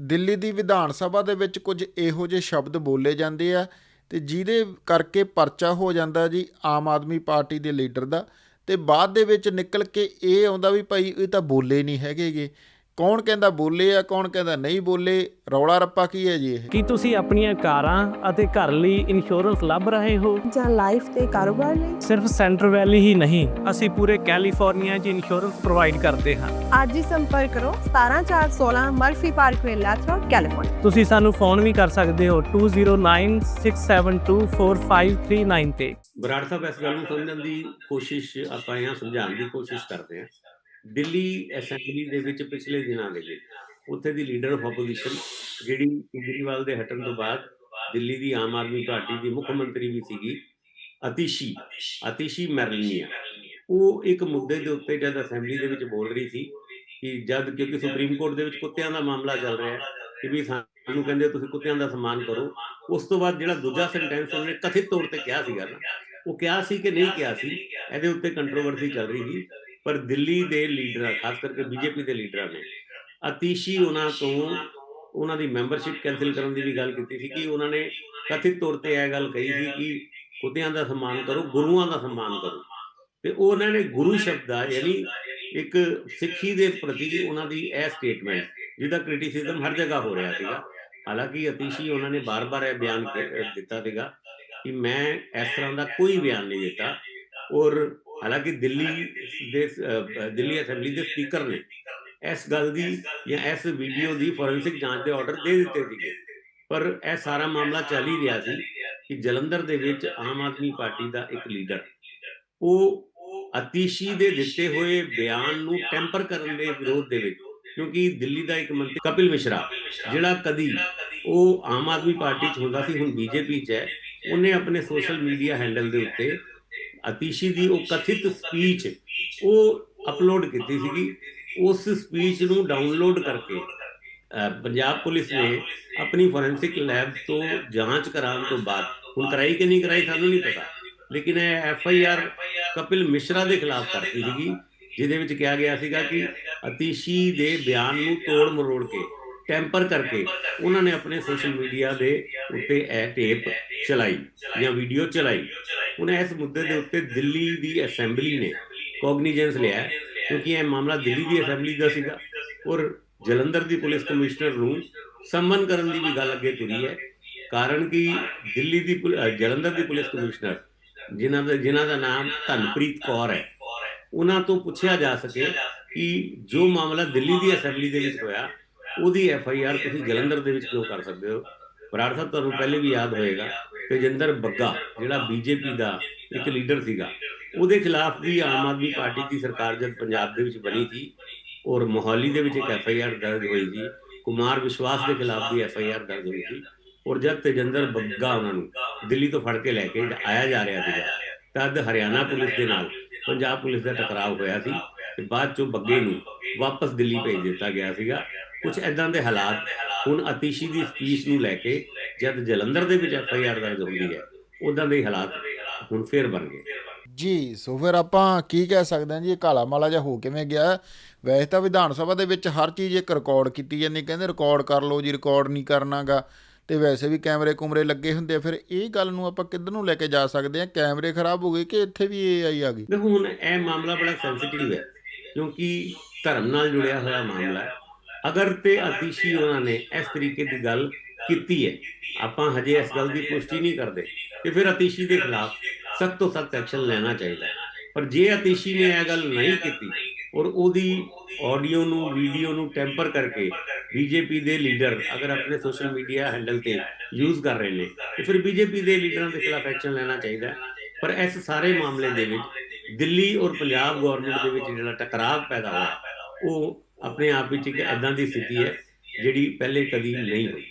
ਦਿੱਲੀ ਦੀ ਵਿਧਾਨ ਸਭਾ ਦੇ ਵਿੱਚ ਕੁਝ ਇਹੋ ਜਿਹੇ ਸ਼ਬਦ ਬੋਲੇ ਜਾਂਦੇ ਆ ਤੇ ਜਿਹਦੇ ਕਰਕੇ ਪਰਚਾ ਹੋ ਜਾਂਦਾ ਜੀ ਆਮ ਆਦਮੀ ਪਾਰਟੀ ਦੇ ਲੀਡਰ ਦਾ ਤੇ ਬਾਅਦ ਦੇ ਵਿੱਚ ਨਿਕਲ ਕੇ ਇਹ ਆਉਂਦਾ ਵੀ ਭਾਈ ਇਹ ਤਾਂ ਬੋਲੇ ਨਹੀਂ ਹੈਗੇਗੇ। ਕੌਣ ਕਹਿੰਦਾ ਬੋਲੇ ਆ ਕੌਣ ਕਹਿੰਦਾ ਨਹੀਂ ਬੋਲੇ? ਰੌਲਾ ਰੱਪਾ ਕੀ ਹੈ ਜੀ ਇਹ? ਕੀ ਤੁਸੀਂ ਆਪਣੀਆਂ ਕਾਰਾਂ ਅਤੇ ਘਰ ਲਈ ਇੰਸ਼ੋਰੈਂਸ ਲੱਭ ਰਹੇ ਹੋ? ਜਾਂ ਲਾਈਫ ਤੇ ਕਾਰੋਬਾਰ ਲਈ? ਸਿਰਫ ਸੈਂਟਰ ਵੈਲੀ ਹੀ ਨਹੀਂ ਅਸੀਂ ਪੂਰੇ ਕੈਲੀਫੋਰਨੀਆ 'ਚ ਇੰਸ਼ੋਰੈਂਸ ਪ੍ਰੋਵਾਈਡ ਕਰਦੇ ਹਾਂ। ਅੱਜ ਹੀ ਸੰਪਰਕ ਕਰੋ 17416 ਮਰਫੀ ਪਾਰਕਵੇ ਲੈਥਰੋਡ ਕੈਲੀਫੋਰਨੀਆ ਤੁਸੀਂ ਸਾਨੂੰ ਫੋਨ ਵੀ ਕਰ ਸਕਦੇ ਹੋ 2096724539 ਤੇ ਬਰਾੜ ਸਾਹਿਬ ਇਸ ਗੱਲ ਨੂੰ ਸਮਝਣ ਦੀ ਕੋਸ਼ਿਸ਼ ਆਪਾਂ ਇਹਨਾਂ ਸਮਝਾਉਣ ਦੀ ਕੋਸ਼ਿਸ਼ ਕਰਦੇ ਹਾਂ। ਦਿੱਲੀ ਅਸੈਂਬਲੀ ਦੇ ਵਿੱਚ ਪਿਛਲੇ ਦਿਨਾਂ ਦੇ ਵਿੱਚ ਉੱਥੇ ਦੀ ਲੀਡਰ ਆਫ ਆਪੋਜੀਸ਼ਨ ਜਿਹੜੀ ਕੇਜਰੀਵਾਲ ਦੇ ਹਟਣ ਤੋਂ ਬਾਅਦ ਦਿੱਲੀ ਦੀ ਆਮ ਆਦਮੀ ਪਾਰਟੀ ਦੀ ਮੁੱਖ ਮੰਤਰੀ ਵੀ ਸੀਗੀ, ਅਤੀਸ਼ੀ ਅਤੀਸ਼ੀ ਮੈਰਲੀਆ ਉਹ ਇੱਕ ਮੁੱਦੇ ਦੇ ਉੱਤੇ ਜਦ ਅਸੈਂਬਲੀ ਦੇ ਵਿੱਚ ਬੋਲ ਰਹੀ ਸੀ ਕਿ ਜਦ ਕਿਉਂਕਿ ਸੁਪਰੀਮ ਕੋਰਟ ਦੇ ਵਿੱਚ ਕੁੱਤਿਆਂ ਦਾ ਮਾਮਲਾ ਚੱਲ ਰਿਹਾ ਹੈ ਕਿ ਵੀ ਸਾਨੂੰ ਕਹਿੰਦੇ ਤੁਸੀਂ ਕੁੱਤਿਆਂ ਦਾ ਸਨਮਾਨ ਕਰੋ। ਉਸ ਤੋਂ ਬਾਅਦ ਜਿਹੜਾ ਦੂਜਾ ਸੈਂਟੈਂਸ ਉਹਨੇ ਕਥਿਤ ਤੌਰ ਤੇ ਕਿਹਾ ਸੀਗਾ ਨਾ, ਉਹ ਕਿਹਾ ਸੀ ਕਿ ਨਹੀਂ ਕਿਹਾ ਸੀ, ਇਹਦੇ ਉੱਤੇ ਕੰਟਰੋਵਰਸੀ ਚੱਲ ਰਹੀ ਸੀ। ਪਰ ਦਿੱਲੀ ਦੇ ਲੀਡਰਾਂ ਖਾਸ ਕਰਕੇ ਬੀਜੇਪੀ ਦੇ ਲੀਡਰਾਂ ਨੇ ਅਤੀਸ਼ੀ ਉਹਨਾਂ ਤੋਂ ਉਹਨਾਂ ਦੀ ਮੈਂਬਰਸ਼ਿਪ ਕੈਨਸਲ ਕਰਨ ਦੀ ਵੀ ਗੱਲ ਕੀਤੀ ਸੀ ਕਿ ਉਹਨਾਂ ਨੇ ਕਥਿਤ ਤੌਰ ਤੇ ਇਹ ਗੱਲ ਕਹੀ ਸੀ ਕਿ ਕੁੱਤਿਆਂ ਦਾ ਸਨਮਾਨ ਕਰੋ, ਗੁਰੂਆਂ ਦਾ ਸਨਮਾਨ ਕਰੋ। ਤੇ ਉਹਨਾਂ ਨੇ ਗੁਰੂ ਸ਼ਬਦ ਦਾ ਯਾਨੀ ਇੱਕ ਸਿੱਖੀ ਦੇ ਪ੍ਰਤੀ ਉਹਨਾਂ ਦੀ ਇਹ ਸਟੇਟਮੈਂਟ ਜਿਹਦਾ ਕ੍ਰਿਟਿਸਿਜ਼ਮ ਹਰ ਜਗ੍ਹਾ ਹੋ ਰਿਹਾ ਸੀਗਾ। ਹਾਲਾਂਕਿ ਅਤੀਸ਼ੀ ਉਹਨਾਂ ਨੇ ਬਾਰ-ਬਾਰ ਇਹ ਬਿਆਨ ਦਿੱਤਾ ਸੀਗਾ ਕਿ ਮੈਂ ਇਸ ਤਰ੍ਹਾਂ ਦਾ ਕੋਈ ਬਿਆਨ ਨਹੀਂ ਦਿੱਤਾ ਔਰ ਹਾਲਾਂਕਿ ਦਿੱਲੀ ਦੇ ਦਿੱਲੀ ਅਸੈਂਬਲੀ ਦੇ ਸਪੀਕਰ ਨੇ ਇਸ ਗੱਲ ਦੀ ਜਾਂ ਇਸ ਵੀਡੀਓ ਦੀ ਫੋਰੈਂਸਿਕ ਜਾਂਚ ਦੇ ਆਰਡਰ ਦੇ ਦਿੱਤੇ ਸੀਗੇ। ਪਰ ਇਹ ਸਾਰਾ ਮਾਮਲਾ ਚੱਲ ਹੀ ਰਿਹਾ ਸੀ ਕਿ ਜਲੰਧਰ ਦੇ ਵਿੱਚ ਆਮ ਆਦਮੀ ਪਾਰਟੀ ਦਾ ਇੱਕ ਲੀਡਰ, ਉਹ ਅਤੀਸ਼ੀ ਦੇ ਦਿੱਤੇ ਹੋਏ ਬਿਆਨ ਨੂੰ ਟੈਂਪਰ ਕਰਨ ਦੇ ਵਿਰੋਧ ਦੇ ਵਿੱਚ, ਕਿਉਂਕਿ ਦਿੱਲੀ ਦਾ ਇੱਕ ਮੰਤਰੀ ਕਪਿਲ ਮਿਸ਼ਰਾ, ਜਿਹੜਾ ਕਦੀ ਉਹ ਆਮ ਆਦਮੀ ਪਾਰਟੀ 'ਚ ਹੁੰਦਾ ਸੀ, ਹੁਣ ਬੀਜੇਪੀ 'ਚ ਹੈ, ਉਹਨੇ ਆਪਣੇ ਸੋਸ਼ਲ ਮੀਡੀਆ ਹੈਂਡਲ ਦੇ ਉੱਤੇ ਅਤੀਸ਼ੀ ਦੀ ਉਹ ਕਥਿਤ ਸਪੀਚ ਉਹ ਅਪਲੋਡ ਕੀਤੀ ਸੀਗੀ। ਉਸ ਸਪੀਚ ਨੂੰ ਡਾਊਨਲੋਡ ਕਰਕੇ ਪੰਜਾਬ ਪੁਲਿਸ ਨੇ ਆਪਣੀ ਫੋਰੈਂਸਿਕ ਲੈਬ ਤੋਂ ਜਾਂਚ ਕਰਾਉਣ ਤੋਂ ਬਾਅਦ, ਹੁਣ ਕਰਾਈ ਕਿ ਨਹੀਂ ਕਰਾਈ ਸਾਨੂੰ ਨਹੀਂ ਪਤਾ। ਲੇਕਿਨ ਇਹ F I R Kapil Mishra ਦੇ ਖਿਲਾਫ ਕਰਤੀ ਸੀਗੀ, ਜਿਹਦੇ ਵਿੱਚ ਕਿਹਾ ਗਿਆ ਸੀਗਾ ਕਿ ਅਤੀਸ਼ੀ ਦੇ ਬਿਆਨ ਨੂੰ ਤੋੜ ਮਰੋੜ ਕੇ ਟੈਂਪਰ ਕਰਕੇ ਉਹਨਾਂ ਨੇ ਆਪਣੇ ਸੋਸ਼ਲ ਮੀਡੀਆ ਦੇ ਉੱਤੇ ਇਹ ਟੇਪ ਚਲਾਈ ਜਾਂ ਵੀਡੀਓ ਚਲਾਈ। ਹੁਣ ਇਸ ਮੁੱਦੇ ਦੇ ਉੱਤੇ ਦਿੱਲੀ ਦੀ ਅਸੈਂਬਲੀ ਨੇ ਕੋਗਨੀਜੈਂਸ ਲਿਆ ਕਿਉਂਕਿ ਇਹ ਮਾਮਲਾ ਦਿੱਲੀ ਦੀ ਅਸੈਂਬਲੀ ਦਾ ਸੀਗਾ ਔਰ ਜਲੰਧਰ ਦੀ ਪੁਲਿਸ ਕਮਿਸ਼ਨਰ ਨੂੰ ਸੰਮਨ ਕਰਨ ਦੀ ਵੀ ਗੱਲ ਅੱਗੇ ਤੁਰੀ ਹੈ, ਕਾਰਨ ਕਿ ਦਿੱਲੀ ਦੀ ਪੁਲ- ਜਲੰਧਰ ਦੀ ਪੁਲਿਸ ਕਮਿਸ਼ਨਰ, ਜਿਨ੍ਹਾਂ ਦਾ ਜਿਨ੍ਹਾਂ ਦਾ ਨਾਮ ਧਨਪ੍ਰੀਤ ਕੌਰ ਹੈ, ਉਹਨਾਂ ਤੋਂ ਪੁੱਛਿਆ ਜਾ ਸਕੇ ਕਿ ਜੋ ਮਾਮਲਾ ਦਿੱਲੀ ਦੀ ਅਸੈਂਬਲੀ ਦੇ ਵਿੱਚ ਹੋਇਆ, ਉਹਦੀ ਐਫ ਆਈ ਆਰ ਤੁਸੀਂ ਜਲੰਧਰ ਦੇ ਵਿੱਚ ਕਿਉਂ ਕਰ ਸਕਦੇ ਹੋ? ਬਰਾੜ ਸਾਹਿਬ ਤੁਹਾਨੂੰ ਪਹਿਲੇ ਵੀ ਯਾਦ ਹੋਏਗਾ ਤੇਜਿੰਦਰ ਬੱਗਾ, ਜਿਹੜਾ ਬੀਜੇਪੀ ਦਾ ਇੱਕ ਲੀਡਰ ਸੀਗਾ, ਉਹਦੇ ਖਿਲਾਫ ਵੀ ਆਮ ਆਦਮੀ ਪਾਰਟੀ ਦੀ ਸਰਕਾਰ ਜਦ ਪੰਜਾਬ ਦੇ ਵਿੱਚ ਬਣੀ ਸੀ, ਔਰ ਮੋਹਾਲੀ ਦੇ ਵਿੱਚ ਇੱਕ ਐਫ ਆਈ ਆਰ ਦਰਜ ਹੋਈ ਸੀ, ਕੁਮਾਰ ਵਿਸ਼ਵਾਸ ਦੇ ਖਿਲਾਫ ਵੀ ਐਫ ਆਈ ਆਰ ਦਰਜ ਹੋਈ ਸੀ, ਔਰ ਜਦ ਤੇਜਿੰਦਰ ਬੱਗਾ ਉਹਨਾਂ ਨੂੰ ਦਿੱਲੀ ਤੋਂ ਫੜ ਕੇ ਲੈ ਕੇ ਆਇਆ ਜਾ ਰਿਹਾ ਸੀਗਾ, ਤਦ ਹਰਿਆਣਾ ਪੁਲਿਸ ਦੇ ਨਾਲ ਪੰਜਾਬ ਪੁਲਿਸ ਦਾ ਟਕਰਾਅ ਹੋਇਆ ਸੀ, ਤੇ ਬਾਅਦ ਚੋਂ ਬੱਗੇ ਨੂੰ ਵਾਪਸ ਦਿੱਲੀ ਭੇਜ ਦਿੱਤਾ ਗਿਆ ਸੀਗਾ ਕੁਝ ਐਦਾਂ ਦੇ ਹਾਲਾਤ ਹੁਣ ਅਤੀਸ਼ੀ ਦੀ ਸਪੀਚ ਨੂੰ ਲੈ ਕੇ ਜਦ ਜਲੰਧਰ ਦੇ ਵਿੱਚ ਐਫ ਆਈ ਆਰ ਦਰਜ ਹੁੰਦੀ ਹੈ ਉਦਾਂ ਦੇ ਹਾਲਾਤ ਹੁਣ ਫੇਰ ਬਣ ਗਏ। ਜੀ ਸੋ ਫਿਰ ਆਪਾਂ ਕੀ ਕਹਿ ਸਕਦੇ ਹਾਂ ਜੀ ਇਹ ਕਾਲਾ ਮਾਲਾ ਜਿਹਾ ਹੋ ਕਿਵੇਂ ਗਿਆ? ਵੈਸੇ ਤਾਂ ਵਿਧਾਨ ਸਭਾ ਦੇ ਵਿੱਚ ਹਰ ਚੀਜ਼ ਇੱਕ ਰਿਕਾਰਡ ਕੀਤੀ ਜਾਂਦੀ ਕਹਿੰਦੇ ਰਿਕਾਰਡ ਕਰ ਲਓ ਜੀ ਰਿਕਾਰਡ ਨਹੀਂ ਕਰਨਾਗਾ। ਤੇ ਵੈਸੇ ਵੀ ਕੈਮਰੇ ਕੁਮਰੇ ਲੱਗੇ ਹੁੰਦੇ ਆ ਫਿਰ ਇਹ ਗੱਲ ਨੂੰ ਆਪਾਂ ਕਿੱਧਰ ਨੂੰ ਲੈ ਕੇ ਜਾ ਸਕਦੇ ਆ ਕੈਮਰੇ ਖਰਾਬ ਹੋ ਗਏ ਕਿ ਇੱਥੇ ਵੀ ਏਆਈ ਆ ਗਈ? ਦੇਖੋ ਹੁਣ ਇਹ ਮਾਮਲਾ ਬੜਾ ਸੈਂਸਿਟਿਵ ਹੈ ਕਿਉਂਕਿ ਧਰਮ ਨਾਲ ਜੁੜਿਆ ਹੋਇਆ ਮਾਮਲਾ ਹੈ। ਅਗਰ ਤੇ ਅਤੀਸ਼ੀ ਉਹਨਾਂ ਨੇ ਇਸ ਤਰੀਕੇ ਦੀ ਗੱਲ ਕੀਤੀ ਹੈ, ਆਪਾਂ ਹਜੇ ਇਸ ਗੱਲ ਦੀ ਪੁਸ਼ਟੀ ਨਹੀਂ ਕਰਦੇ ਤੇ ਫਿਰ ਅਤੀਸ਼ੀ ਦੇ ਖਿਲਾਫ ਸਖਤ ਤੋਂ ਸਖਤ ਐਕਸ਼ਨ ਲੈਣਾ ਚਾਹੀਦਾ ਪਰ ਜੇ ਅਤੀਸ਼ੀ ਨੇ ਇਹ ਗੱਲ ਨਹੀਂ ਕੀਤੀ ਔਰ ਉਹਦੀ ਆਡੀਓ ਨੂੰ, ਵੀਡੀਓ ਨੂੰ ਟੈਂਪਰ ਕਰਕੇ ਬੀਜੇਪੀ ਦੇ ਲੀਡਰ ਅਗਰ ਆਪਣੇ ਸੋਸ਼ਲ ਮੀਡੀਆ ਹੈਂਡਲ ਤੇ ਯੂਜ਼ ਕਰ ਰਹੇ ਨੇ, ਤੇ ਫਿਰ ਬੀਜੇਪੀ ਦੇ ਲੀਡਰਾਂ ਦੇ ਖਿਲਾਫ ਐਕਸ਼ਨ ਲੈਣਾ ਚਾਹੀਦਾ ਪਰ ਇਸ ਸਾਰੇ ਮਾਮਲੇ ਦੇ ਵਿੱਚ ਦਿੱਲੀ ਔਰ ਪੰਜਾਬ ਗਵਰਨਮੈਂਟ ਦੇ ਵਿੱਚ ਜਿਹੜਾ ਟਕਰਾਅ ਪੈਦਾ ਹੋਇਆ, ਉਹ ਆਪਣੇ ਆਪ ਵਿੱਚ ਇੱਕ ਐਦਾਂ ਦੀ ਸਥਿਤੀ ਹੈ ਜਿਹੜੀ ਪਹਿਲੇ ਕਦੀ ਨਹੀਂ ਹੋਈ।